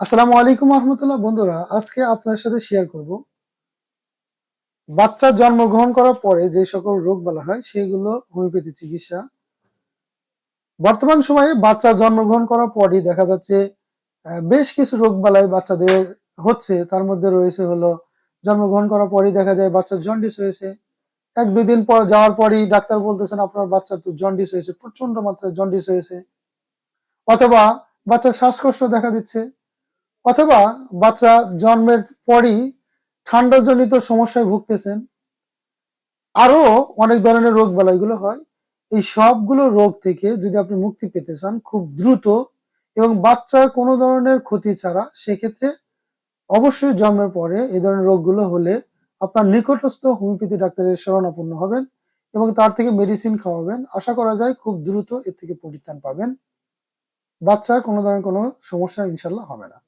আসসালামু আলাইকুম রহমতুল্লাহ। বন্ধুরা, আজকে আপনার সাথে শেয়ার করব। বাচ্চা জন্মগ্রহণ করার পরে যে সকল রোগ বলা হয়, সেগুলো হোমিওপ্যাথি চিকিৎসা। বর্তমান সময়ে বাচ্চা জন্মগ্রহণ করার পরই দেখা যাচ্ছে বেশ কিছু রোগ বালাই বাচ্চাদের হচ্ছে। তার মধ্যে রয়েছে হলো, জন্মগ্রহণ করার পরই দেখা যায় বাচ্চার জন্ডিস হয়েছে। এক দুই দিন পর যাওয়ার পরই ডাক্তার বলতেছেন, আপনার বাচ্চার তো জন্ডিস হয়েছে প্রচণ্ড মাত্রায় জন্ডিস হয়েছে। অথবা বাচ্চার শ্বাসকষ্ট দেখা দিচ্ছে। অথবা বাচ্চা জন্মের পরই ঠান্ডাজনিত সমস্যায় ভুগতেছেন। আরও অনেক ধরনের রোগ বালাইগুলো হয়। এই সবগুলো রোগ থেকে যদি আপনি মুক্তি পেতে চান খুব দ্রুত এবং বাচ্চার কোনো ধরনের ক্ষতি ছাড়া সেক্ষেত্রে অবশ্যই জন্মের পরে এই ধরনের রোগগুলো হলে আপনার নিকটস্থ হোমিওপ্যাথি ডাক্তারের শরণাপন্ন হবেন এবং তার থেকে মেডিসিন খাওয়াবেন। আশা করা যায় খুব দ্রুত এর থেকে পরিত্রাণ পাবেন। বাচ্চার কোনো ধরনের কোনো সমস্যা ইনশাল্লাহ হবে না।